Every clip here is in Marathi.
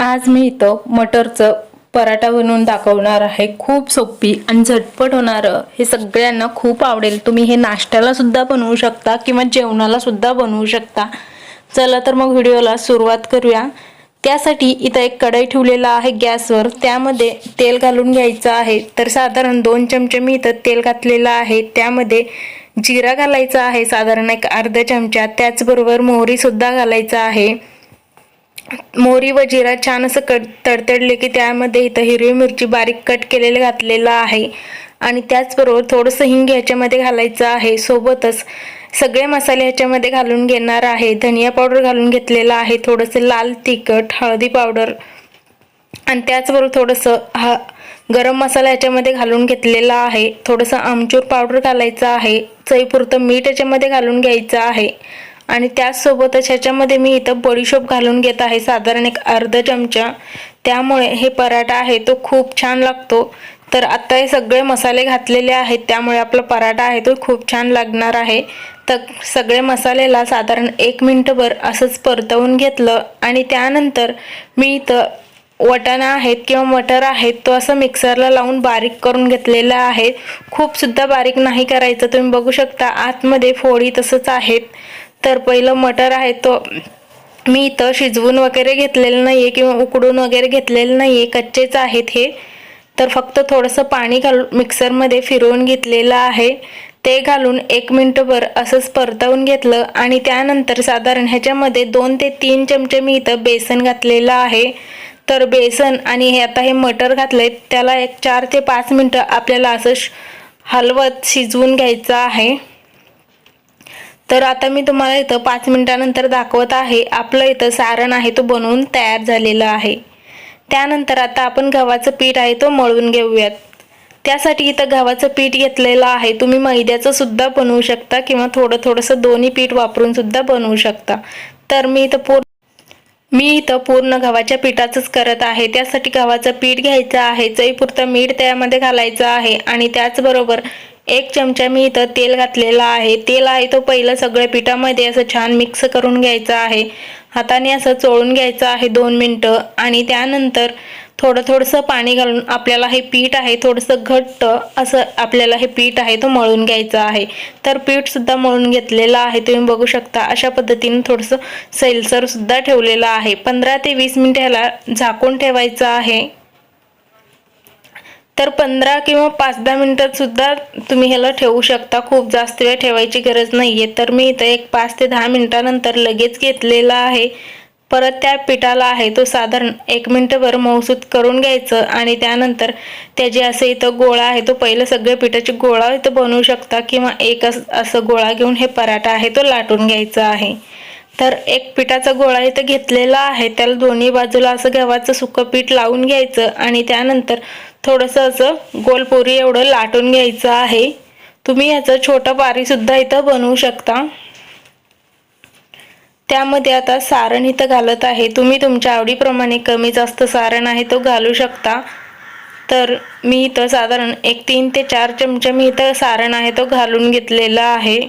आज मी इथं मटरचं पराठा बनवून दाखवणार आहे. खूप सोपी आणि झटपट होणारं. हे सगळ्यांना खूप आवडेल. तुम्ही हे नाश्त्याला सुद्धा बनवू शकता किंवा जेवणाला सुद्धा बनवू शकता. चला तर मग व्हिडिओला सुरुवात करूया. त्यासाठी इथं एक कढई ठेवलेला आहे गॅसवर. त्यामध्ये तेल घालून घ्यायचं आहे. तर साधारण दोन चमचे मी इथं तेल घातलेलं आहे. त्यामध्ये जिरा घालायचा आहे. साधारण एक अर्धा चमचा. त्याचबरोबर मोहरीसुद्धा घालायचा आहे. मोहरी व जिरा छान असं कट तडतडले की त्यामध्ये इथं हिरवी मिरची बारीक कट केलेलं घातलेलं आहे. आणि त्याचबरोबर थोडंसं हिंग ह्याच्यामध्ये घालायचं आहे. सोबतच सगळे मसाले ह्याच्यामध्ये घालून घेणार आहे. धनिया पावडर घालून घेतलेलं आहे. थोडंसं लाल तिखट हळदी पावडर आणि त्याचबरोबर थोडंसं हा गरम मसाला याच्यामध्ये घालून घेतलेला आहे. थोडंसं आमचूर पावडर घालायचं आहे. चईपुरतं मीठ याच्यामध्ये घालून घ्यायचं आहे. आणि त्याचसोबतच ह्याच्यामध्ये मी इथं बडीशोप घालून घेत आहे. साधारण एक अर्धा चमचा. त्यामुळे हे पराठा आहे तो खूप छान लागतो. तर आत्ता हे सगळे मसाले घातलेले आहेत त्यामुळे आपला पराठा आहे तो खूप छान लागणार आहे. तर सगळे मसालेला साधारण एक मिनटभर असंच परतवून घेतलं आणि त्यानंतर मी इथं वटाणा आहेत किंवा मटर आहेत तो असं मिक्सरला लावून बारीक करून घेतलेला आहे. खूप सुद्धा बारीक नाही करायचं तुम्ही बघू शकता आतमध्ये फोडी तसंच आहेत. तर पहिलं मटर आहे तो मी इथं शिजवून वगैरे घेतलेलं नाही आहे किंवा उकडून वगैरे घेतलेलं नाही आहे कच्चेच आहेत हे. तर फक्त थोडंसं पाणी घालून मिक्सरमध्ये फिरवून घेतलेलं आहे. ते घालून एक मिनटभर असंच परतवून घेतलं आणि त्यानंतर साधारण ह्याच्यामध्ये दोन ते तीन चमचे मी इथं बेसन घातलेलं आहे. तर बेसन आणि हे आता हे मटर घातले त्याला एक चार ते पाच मिनटं आपल्याला असं श- हलवत शिजवून घ्यायचं आहे. तर आता मी तुम्हाला इथं पाच मिनिटानंतर दाखवत आहे. आपलं इथं सारण आहे तो बनवून तयार झालेलं आहे. त्यानंतर आता आपण गव्हाचं पीठ आहे तो मळून घेऊयात. त्यासाठी इथं गव्हाचं पीठ घेतलेलं आहे. तुम्ही मैद्याचं सुद्धा बनवू शकता किंवा थोडं थोडंसं दोन्ही पीठ वापरून सुद्धा बनवू शकता. तर मी इथं पूर्ण मी इथं पूर्ण गव्हाच्या पिठाचंच करत आहे. त्यासाठी गव्हाचं पीठ घ्यायचं आहे. चईपुरतं मीठ त्यामध्ये घालायचं आहे आणि त्याचबरोबर एक चमचा मी इथं तेल घातलेलं आहे. तेल आहे तो पहिलं सगळ्या पिठामध्ये असं छान मिक्स करून घ्यायचं आहे. हाताने असं चोळून घ्यायचं आहे दोन मिनटं आणि त्यानंतर थोडं थोडंसं पाणी घालून आपल्याला हे पीठ आहे थोडंसं घट्ट असं आपल्याला हे पीठ आहे तो मळून घ्यायचं आहे. तर पीठसुद्धा मळून घेतलेलं आहे. तुम्ही बघू शकता अशा पद्धतीने थोडंसं सैलसरसुद्धा ठेवलेलं आहे. पंधरा ते वीस मिनिट ह्याला झाकून ठेवायचं आहे. तर पंधरा किंवा पाच दहा मिनिटात सुद्धा तुम्ही ह्याला ठेवू शकता. खूप जास्त वेळ ठेवायची गरज नाही आहे तर मी इथं एक पाच ते दहा मिनटानंतर लगेच घेतलेला आहे. परत त्या पिठाला आहे तो साधारण एक मिनटभर मौसूद करून घ्यायचं आणि त्यानंतर त्याचे असं इथं गोळा आहे तो पहिलं सगळे पिठाचे गोळा इथं बनवू शकता किंवा एक असं गोळा घेऊन हे पराठा आहे तो लाटून घ्यायचा आहे. तर एक पिठाचा गोळा इथं घेतलेला आहे. त्याला दोन्ही बाजूला असं गव्हाचं सुकं पीठ लावून घ्यायचं आणि त्यानंतर थोडंसं असं गोलपोरी एवढं लाटून घ्यायचं आहे. तुम्ही याचं छोटं पारीसुद्धा इथं बनवू शकता. त्यामध्ये आता सारण इथं घालत आहे. तुम्ही तुमच्या आवडीप्रमाणे कमी जास्त सारण आहे तो घालू शकता. तर मी इथं साधारण एक तीन ते चार चमचे मी इथं सारण आहे तो घालून घेतलेला आहे.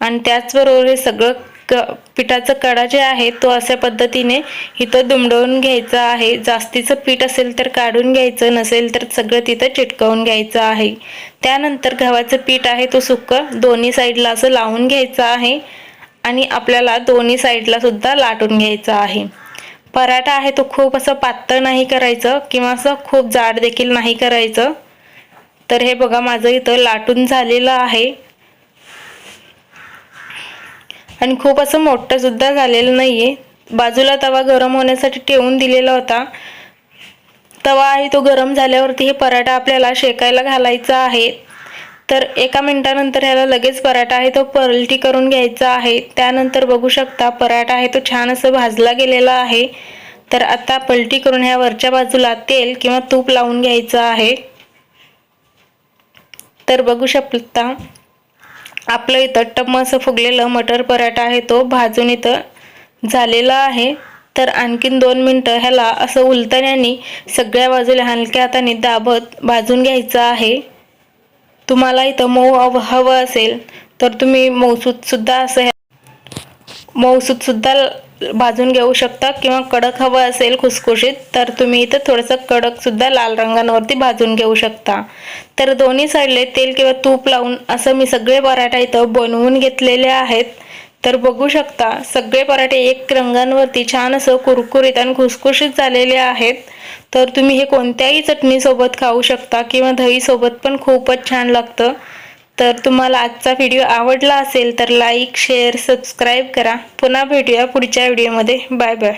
आणि त्याचबरोबर हे सगळं क पिठाचं कडा जे आहे तो अशा पद्धतीने इथं दुमडवून घ्यायचा आहे. जास्तीचं पीठ असेल तर काढून घ्यायचं नसेल तर सगळं तिथं चिटकवून घ्यायचं आहे. त्यानंतर गव्हाचं पीठ आहे तो सुक्कं दोन्ही साईडला असं लावून घ्यायचं आहे आणि आपल्याला दोन्ही साईडला सुद्धा लाटून घ्यायचं आहे. पराठा आहे तो खूप असं पातळ नाही करायचं किंवा असं खूप जाड देखील नाही करायचं. तर हे बघा माझं इथं लाटून झालेलं आहे. आणि खूप असं मोठंसुद्धा झालेलं नाही आहे बाजूला तवा गरम होण्यासाठी ठेवून दिलेला होता. तवा आहे तो गरम झाल्यावरती हे पराठा आपल्याला शेकायला घालायचा आहे. तर एका मिनटानंतर ह्याला लगेच पराठा आहे तो पलटी करून घ्यायचा आहे. त्यानंतर बघू शकता पराठा आहे तो छान असं भाजला गेलेला आहे. तर आता पलटी करून ह्या वरच्या बाजूला तेल किंवा तूप लावून घ्यायचं आहे. तर बघू शकता आपलं इथं टम्म असं फुगलेलं मटर पराठा आहे तो भाजून इथं झालेला आहे. तर आणखीन दोन मिनटं ह्याला असं उलटण्याने सगळ्या बाजूला हलक्या हाताने दाबत भाजून घ्यायचं आहे. तुम्हाला इथं मऊ हवं असेल तर तुम्ही मऊसूतसुद्धा असं ह्या- भाजून घेऊ शकता किंवा कडक हवं असेल खुसखुशीत तर तुम्ही इथं थोडंसं कडकसुद्धा लाल रंगांवरती भाजून घेऊ शकता. तर दोन्ही साईडले तेल किंवा तूप लावून असं मी सगळे पराठा इथं बनवून घेतलेले आहेत. तर बघू शकता सगळे पराठे एक रंगांवरती छान असं कुरकुरीत आणि खुसखुशीत झालेले आहेत. तर तुम्ही हे कोणत्याही चटणीसोबत खाऊ शकता किंवा दहीसोबत पण खूपच छान लागतं. तर तुम्हाला आजचा व्हिडिओ आवडला असेल तर लाईक शेअर सबस्क्राईब करा. पुन्हा भेटूया पुढच्या व्हिडिओमध्ये बाय बाय